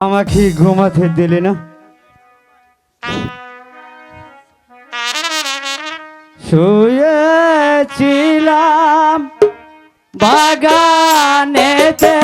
আমাকে ঘুমাতে দিলে না। শুয়েছিলাম বাগানেতে।